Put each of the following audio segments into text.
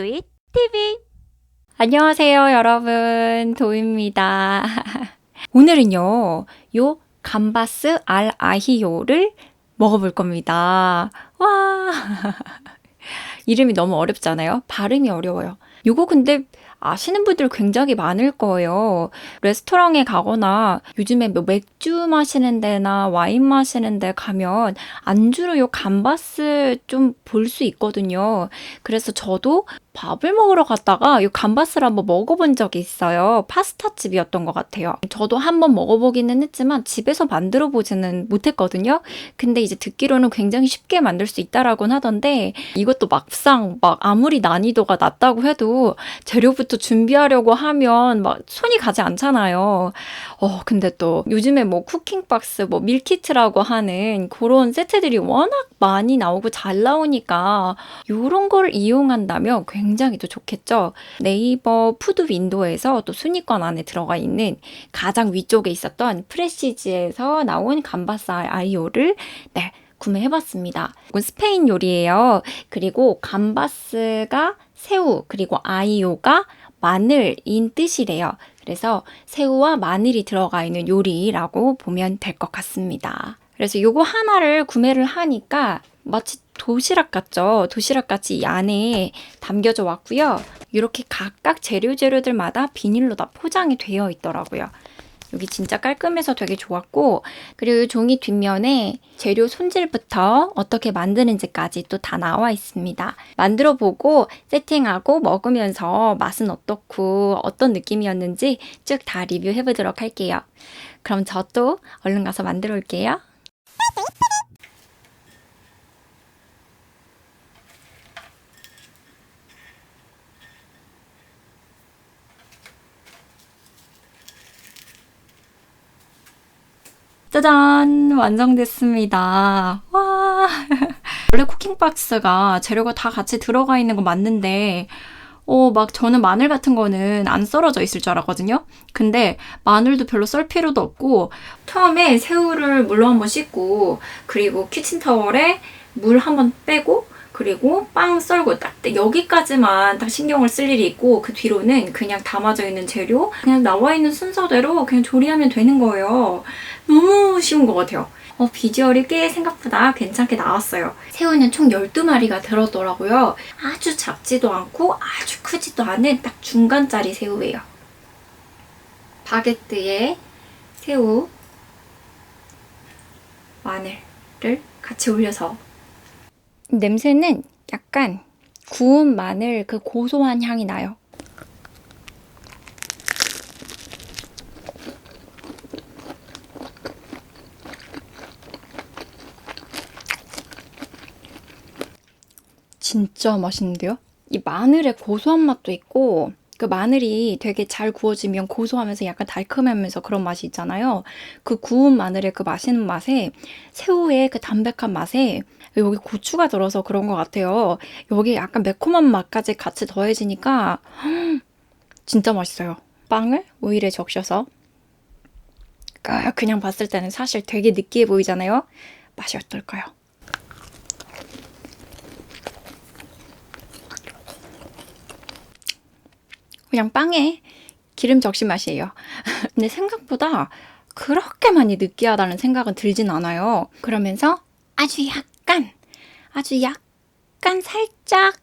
도잇 TV 안녕하세요, 여러분. 도입니다. 오늘은요, 요 감바스 알 아히요를 먹어볼 겁니다. 와. 이름이 너무 어렵잖아요? 발음이 어려워요. 요거 근데 아시는 분들 굉장히 많을 거예요. 레스토랑에 가거나 요즘에 뭐 맥주 마시는 데나 와인 마시는 데 가면 안주로 요 감바스 좀 볼 수 있거든요. 그래서 저도 밥을 먹으러 갔다가 이 감바스를 한번 먹어본 적이 있어요. 파스타 집이었던 것 같아요. 저도 한번 먹어보기는 했지만 집에서 만들어 보지는 못했거든요. 근데 이제 듣기로는 굉장히 쉽게 만들 수 있다라고는 하던데 이것도 막상 막 아무리 난이도가 낮다고 해도 재료부터 준비하려고 하면 막 손이 가지 않잖아요. 어, 근데 또 요즘에 뭐 쿠킹박스, 뭐 밀키트라고 하는 그런 세트들이 워낙 많이 나오고 잘 나오니까 요런 걸 이용한다면 굉장히 또 좋겠죠. 네이버 푸드 윈도에서 또 순위권 안에 들어가 있는 가장 위쪽에 있었던 프레시지에서 나온 감바살 아이오를 네, 구매해봤습니다. 이건 스페인 요리예요. 그리고 감바스가 새우, 그리고 아이오가 마늘인 뜻이래요. 그래서 새우와 마늘이 들어가 있는 요리라고 보면 될 것 같습니다. 그래서 요거 하나를 구매를 하니까 마치 도시락 같죠? 도시락 같이 이 안에 담겨져 왔고요. 이렇게 각각 재료 재료들마다 비닐로 다 포장이 되어 있더라고요. 여기 진짜 깔끔해서 되게 좋았고 그리고 종이 뒷면에 재료 손질부터 어떻게 만드는지까지 또 다 나와 있습니다. 만들어 보고 세팅하고 먹으면서 맛은 어떻고 어떤 느낌이었는지 쭉 다 리뷰해 보도록 할게요. 그럼 저 또 얼른 가서 만들어 올게요. 짜잔! 완성됐습니다. 와! 원래 쿠킹박스가 재료가 다 같이 들어가 있는 거 맞는데, 어, 막 저는 마늘 같은 거는 안 썰어져 있을 줄 알았거든요? 근데 마늘도 별로 썰 필요도 없고, 처음에 새우를 물로 한번 씻고, 그리고 키친타월에 물 한번 빼고, 그리고 빵 썰고 딱 여기까지만 딱 신경을 쓸 일이 있고 그 뒤로는 그냥 담아져 있는 재료 그냥 나와 있는 순서대로 그냥 조리하면 되는 거예요. 너무 쉬운 것 같아요. 어, 비주얼이 꽤 생각보다 괜찮게 나왔어요. 새우는 총 12마리가 들었더라고요. 아주 작지도 않고 아주 크지도 않은 딱 중간짜리 새우예요. 바게트에 새우, 마늘을 같이 올려서 냄새는 약간 구운 마늘 그 고소한 향이 나요. 진짜 맛있는데요? 이 마늘의 고소한 맛도 있고 그 마늘이 되게 잘 구워지면 고소하면서 약간 달콤하면서 그런 맛이 있잖아요. 그 구운 마늘의 그 맛있는 맛에 새우의 그 담백한 맛에 여기 고추가 들어서 그런 것 같아요. 여기 약간 매콤한 맛까지 같이 더해지니까 진짜 맛있어요. 빵을 오일에 적셔서 그냥 봤을 때는 사실 되게 느끼해 보이잖아요. 맛이 어떨까요? 그냥 빵에 기름 적신 맛이에요. 근데 생각보다 그렇게 많이 느끼하다는 생각은 들진 않아요. 그러면서 아주 약간, 아주 약간 살짝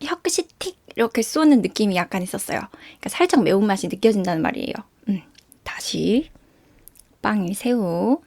혀끝이 틱 이렇게 쏘는 느낌이 약간 있었어요. 그러니까 살짝 매운맛이 느껴진다는 말이에요. 음, 다시 빵에 새우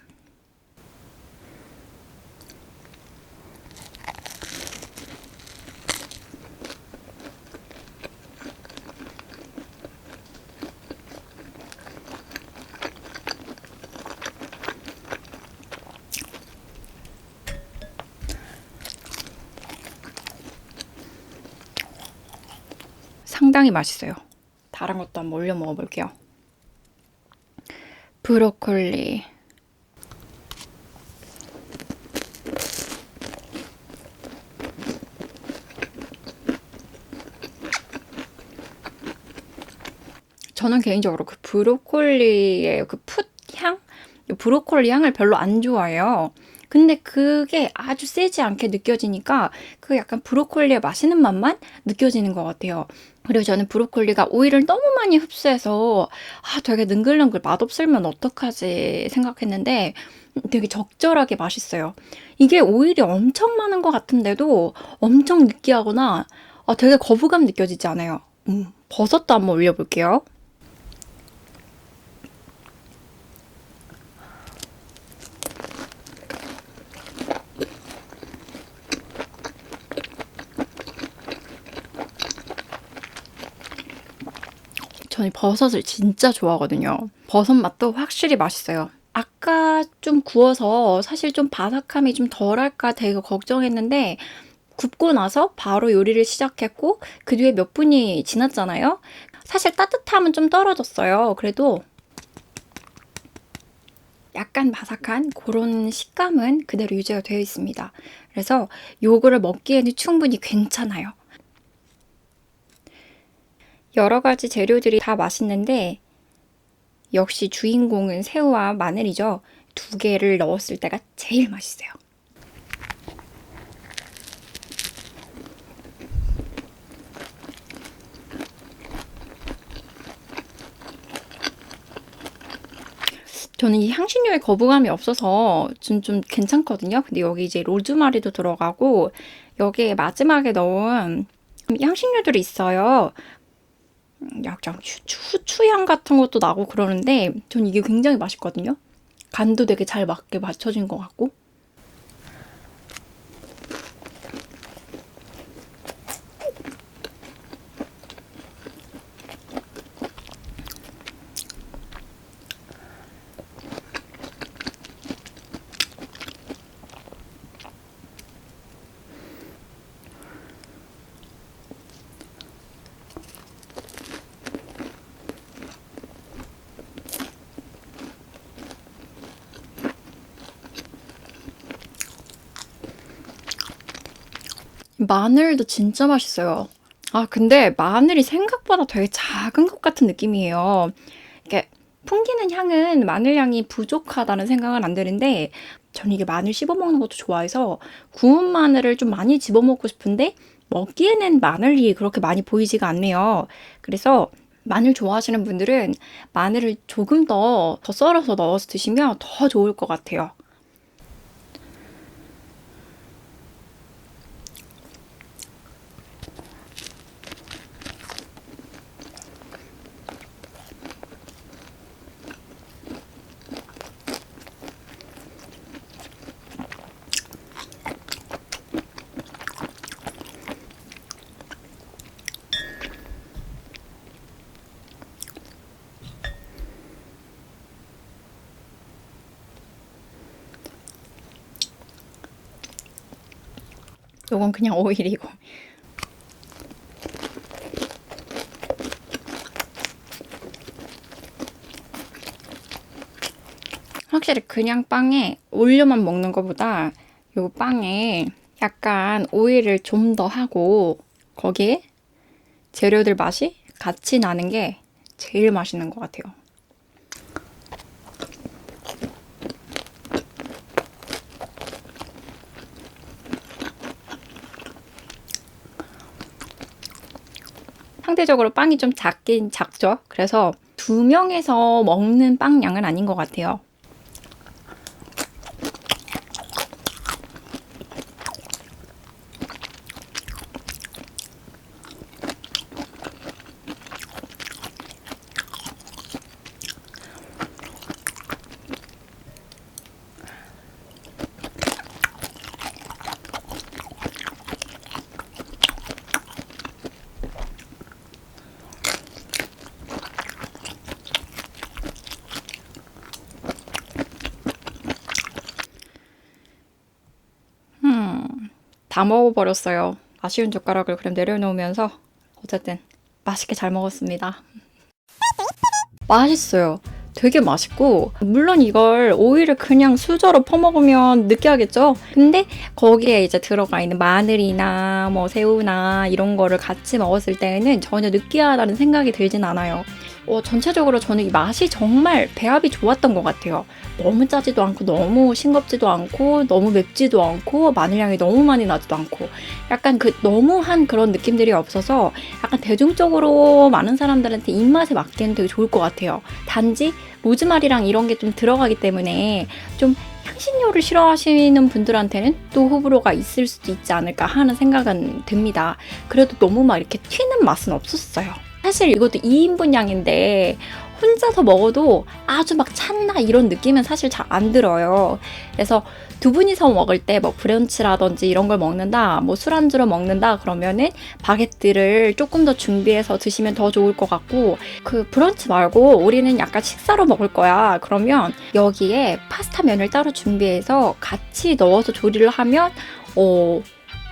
상당히 맛있어요. 다른 것도 한번 올려 먹어볼게요. 브로콜리. 저는 개인적으로 그 브로콜리의 그 풋 향? 브로콜리 향을 별로 안 좋아해요. 근데 그게 아주 세지 않게 느껴지니까 그 약간 브로콜리의 맛있는 맛만 느껴지는 것 같아요. 그리고 저는 브로콜리가 오이를 너무 많이 흡수해서 아, 되게 능글능글 맛없으면 어떡하지 생각했는데 되게 적절하게 맛있어요. 이게 오일이 엄청 많은 것 같은데도 엄청 느끼하거나 아, 되게 거부감 느껴지지 않아요. 음, 버섯도 한번 올려볼게요. 저는 버섯을 진짜 좋아하거든요. 버섯 맛도 확실히 맛있어요. 아까 좀 구워서 사실 좀 바삭함이 좀 덜할까 되게 걱정했는데 굽고 나서 바로 요리를 시작했고 그 뒤에 몇 분이 지났잖아요. 사실 따뜻함은 좀 떨어졌어요. 그래도 약간 바삭한 그런 식감은 그대로 유지가 되어 있습니다. 그래서 요거를 먹기에는 충분히 괜찮아요. 여러 가지 재료들이 다 맛있는데 역시 주인공은 새우와 마늘이죠. 두 개를 넣었을 때가 제일 맛있어요. 저는 이 향신료에 거부감이 없어서 좀, 좀 괜찮거든요. 근데 여기 이제 로즈마리도 들어가고 여기에 마지막에 넣은 향신료들이 있어요. 약간 후추, 후추 향 같은 것도 나고 그러는데 전 이게 굉장히 맛있거든요. 간도 되게 잘 맞게 맞춰진 것 같고. 마늘도 진짜 맛있어요. 아, 근데 마늘이 생각보다 되게 작은 것 같은 느낌이에요. 이게 풍기는 향은 마늘 향이 부족하다는 생각은 안 드는데 저는 이게 마늘 씹어 먹는 것도 좋아해서 구운 마늘을 좀 많이 집어 먹고 싶은데 먹기에는 마늘이 그렇게 많이 보이지가 않네요. 그래서 마늘 좋아하시는 분들은 마늘을 조금 더, 더 썰어서 넣어서 드시면 더 좋을 것 같아요. 요건 그냥 오일이고. 확실히 그냥 빵에 올려만 먹는 것보다 요 빵에 약간 오일을 좀 더 하고 거기에 재료들 맛이 같이 나는 게 제일 맛있는 것 같아요. 상대적으로 빵이 좀 작긴 작죠. 그래서 두 명에서 먹는 빵 양은 아닌 것 같아요. 다 먹어버렸어요. 아쉬운 젓가락을 그럼 내려놓으면서 어쨌든 맛있게 잘 먹었습니다. 맛있어요. 되게 맛있고 물론 이걸 오이를 그냥 수저로 퍼먹으면 느끼하겠죠. 근데 거기에 이제 들어가 있는 마늘이나 뭐 새우나 이런 거를 같이 먹었을 때에는 전혀 느끼하다는 생각이 들진 않아요. 어, 전체적으로 저는 이 맛이 정말 배합이 좋았던 것 같아요. 너무 짜지도 않고 너무 싱겁지도 않고 너무 맵지도 않고 마늘향이 너무 많이 나지도 않고 약간 그 너무한 그런 느낌들이 없어서 약간 대중적으로 많은 사람들한테 입맛에 맞기는 되게 좋을 것 같아요. 단지 로즈마리랑 이런 게 좀 들어가기 때문에 좀 향신료를 싫어하시는 분들한테는 또 호불호가 있을 수도 있지 않을까 하는 생각은 듭니다. 그래도 너무 막 이렇게 튀는 맛은 없었어요. 사실 이것도 2인분 양인데 혼자서 먹어도 아주 막 찬나 이런 느낌은 사실 잘 안 들어요. 그래서 두 분이서 먹을 때 뭐 브런치라든지 이런 걸 먹는다, 뭐 술안주로 먹는다 그러면은 바게트를 조금 더 준비해서 드시면 더 좋을 것 같고 그 브런치 말고 우리는 약간 식사로 먹을 거야. 그러면 여기에 파스타 면을 따로 준비해서 같이 넣어서 조리를 하면 어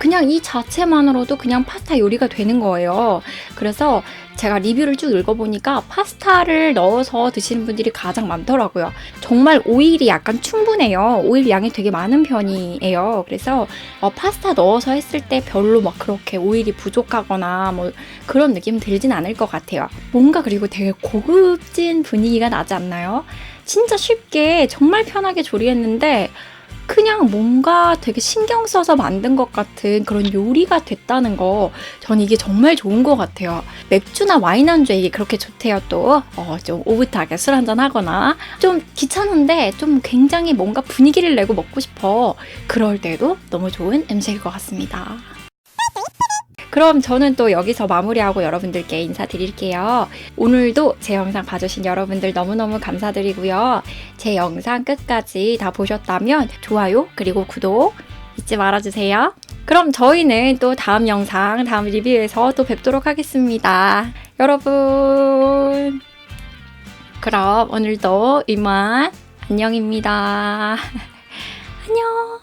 그냥 이 자체만으로도 그냥 파스타 요리가 되는 거예요. 그래서 제가 리뷰를 쭉 읽어보니까 파스타를 넣어서 드시는 분들이 가장 많더라고요. 정말 오일이 약간 충분해요. 오일 양이 되게 많은 편이에요. 그래서 어, 파스타 넣어서 했을 때 별로 막 그렇게 오일이 부족하거나 뭐 그런 느낌 들진 않을 것 같아요. 뭔가 그리고 되게 고급진 분위기가 나지 않나요? 진짜 쉽게 정말 편하게 조리했는데 그냥 뭔가 되게 신경 써서 만든 것 같은 그런 요리가 됐다는 거, 전 이게 정말 좋은 것 같아요. 맥주나 와인 안주에 이게 그렇게 좋대요, 또. 어, 좀 오붓하게 술 한잔 하거나. 좀 귀찮은데 좀 굉장히 뭔가 분위기를 내고 먹고 싶어. 그럴 때도 너무 좋은 음식일 것 같습니다. 그럼 저는 또 여기서 마무리하고 여러분들께 인사드릴게요. 오늘도 제 영상 봐주신 여러분들 너무너무 감사드리고요. 제 영상 끝까지 다 보셨다면 좋아요, 그리고 구독 잊지 말아주세요. 그럼 저희는 또 다음 영상, 다음 리뷰에서 또 뵙도록 하겠습니다. 여러분. 그럼 오늘도 이만 안녕입니다. 안녕.